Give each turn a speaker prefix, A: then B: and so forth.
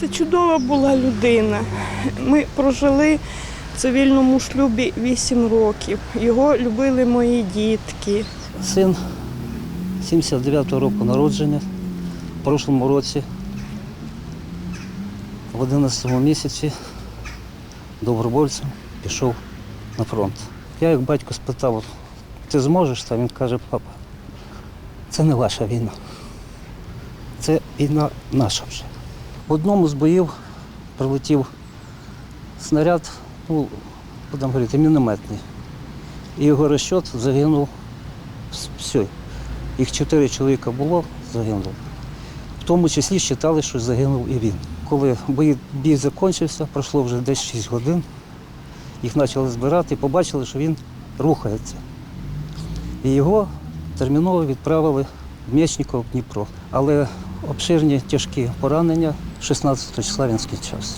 A: Це чудова була людина. Ми прожили в цивільному шлюбі 8 років. Його любили мої дітки.
B: Син 79-го року народження. В прошлому році, в 11 місяці, добровольцем пішов на фронт. Я як батько спитав, ти зможеш? Та він каже, папа, це не ваша війна. Це війна наша вже. В одному з боїв прилетів снаряд, ну, будемо говорити, мінометний. І його розчот загинув все. Їх чотири чоловіка було, загинуло. В тому числі вважали, що загинув і він. Коли бій, бій закінчився, пройшло вже десь 6 годин, їх почали збирати і побачили, що він рухається. І його терміново відправили в Мєчников, Дніпро. Але обширні тяжкі поранення 16 числа він скінчався.